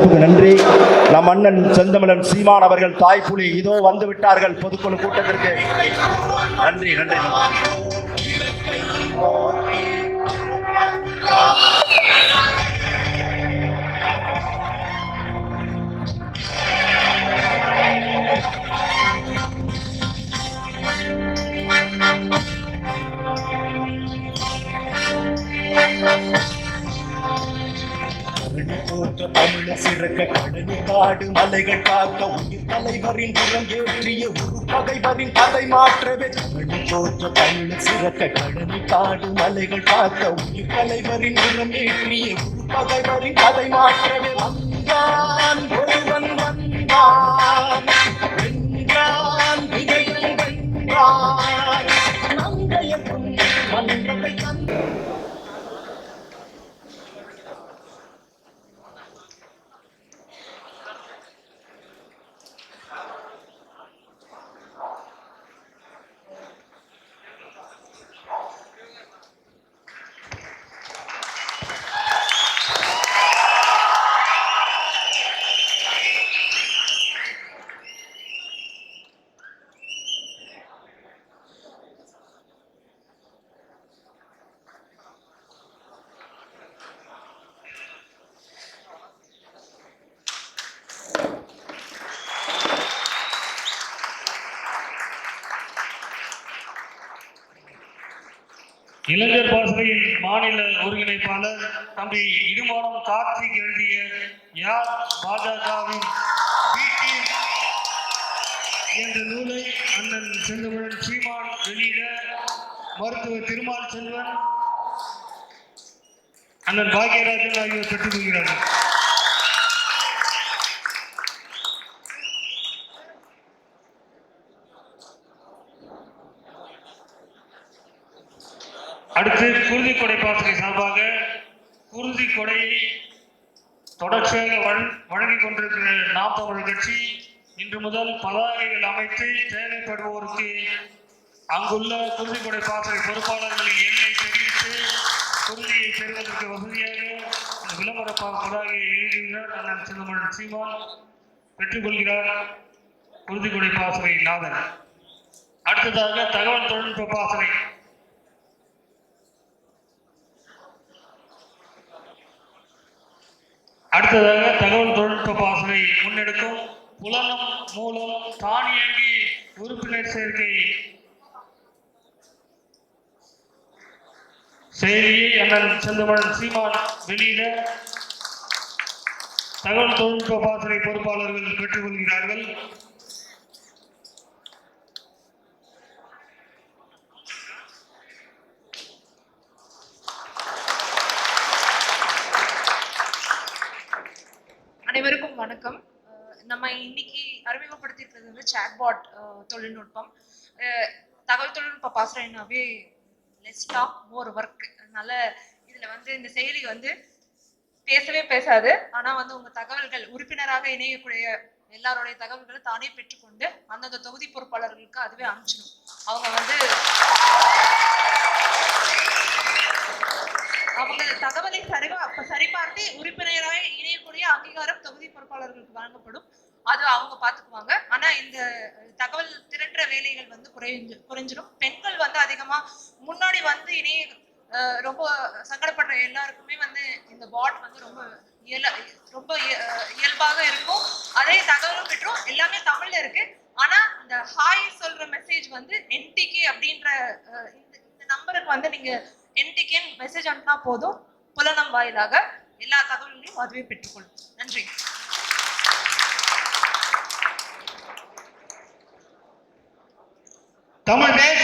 வாய்ப்புக்கு நன்றி. நம் அண்ணன் செந்தமிழன் சீமான் அவர்கள் தாய்ப்புலி இதோ வந்து விட்டார்கள் பொதுக்குழு கூட்டத்திற்கு. நன்றி நன்றி. தமிழ சிறக்க கடலி காடு மலைகள் காக்க உயிர் தலைவரின் புறம் ஏற்றிய ஒரு பகைவரின் கதை மாற்றவே. தமிழ் போற்ற தமிழ சிறக்க கடலி காடு மலைகள் காக்க உயிர் தலைவரின் புறம் ஏற்றிய ஒரு பகைவரின் கதை மாற்றவே. வந்தான் ஒருவன் வந்தான். இளைஞர் பாசறையின் மாநில ஒருங்கிணைப்பாளர் தம்பி இடுமானம் கார்த்திக் எழுதிய யார் பாஜகவின் என்ற நூலை அண்ணன் செந்தமிழன் சீமான் வெளியிட மருத்துவர் திருமால் செல்வன் அண்ணன் பாக்யராஜன் ஆகியோர் பெற்றுக் கொள்கிறார்கள். அடுத்து குருதி கொடை பாசறை சார்பாக குருதி கொடை தொடர்ச்சியாக வழங்கி வழங்கிக் கொண்டிருக்கிற நாம் தமிழர் கட்சி இன்று முதல் பதாகைகள் அமைத்து தேவைப்படுவோருக்கு அங்குள்ள குருதி கொடை பாசறை பொறுப்பாளர்களின் எண்ணை தெரிவித்து குருதியை பெறுவதற்கு வசதியாக விளம்பர பதாகையை எழுதுகிறார் அண்ணன் சின்னமன் சீமான் பெற்றுக்கொள்கிறார் குருதி கொடை பாசறை நாதன். அடுத்ததாக தகவல் தொழில்நுட்ப பாசறை. அடுத்ததாக தகவல் தொழில்நுட்ப பாசனை முன்னெடுக்கும். புலனம் மூலம் தானியங்கி உறுப்பினர் சேர்க்கை. செய்தியை அண்ணன் செந்தமன் சீமான் வெளியிட. தகவல் தொழில்நுட்ப பாசனை பொறுப்பாளர்கள் பெற்றுக்கொள்கிறார்கள். அனைவருக்கும் வணக்கம். நம்ம இன்னைக்கு அறிமுகப்படுத்தியிருக்கிறது வந்து சாட்பாட் தொழில்நுட்பம். தகவல் தொழில்நுட்ப பாசறைனாவே லெஸ் டாக் மோர் ஒர்க் அதனால இதுல வந்து இந்த செயலி வந்து பேசவே பேசாது. ஆனா வந்து உங்க தகவல்கள் உறுப்பினராக இணையக்கூடிய எல்லாருடைய தகவல்களை தானே பெற்றுக்கொண்டு அந்தந்த தொகுதி பொறுப்பாளர்களுக்கு அதுவே அனுப்பிச்சிடும். அவங்க வந்து அவங்க தகவலை சரிவா சரிபார்த்து உறுப்பினர் தொகுதி வழங்கப்படும். அது அவங்க பார்த்துக்குவாங்க ஆனா இந்த தகவல் திரட்டுற வேலைகள் வந்து குறைஞ்சு குறைஞ்சிடும் பெண்கள் வந்து அதிகமா முன்னாடி வந்து இனி ரொம்ப சங்கடப்படுற எல்லாருக்குமே வந்து இந்த பாட் வந்து ரொம்ப இயல ரொம்ப இய- இயல்பாக இருக்கும். அதே தகவலும் பெற்றோம். எல்லாமே தமிழ்ல இருக்கு. ஆனா இந்த ஹாய் சொல்ற மெசேஜ் வந்து என்டிகே அப்படின்ற இந்த இந்த நம்பருக்கு வந்து நீங்க என்டிகேன்னு மெசேஜ் அனுப்பினா போதும். புலனம் வாயிலாக எல்லா தகவல்களையும் அதுவே பெற்றுக்கொள்ளும். நன்றி. தமிழ் தேச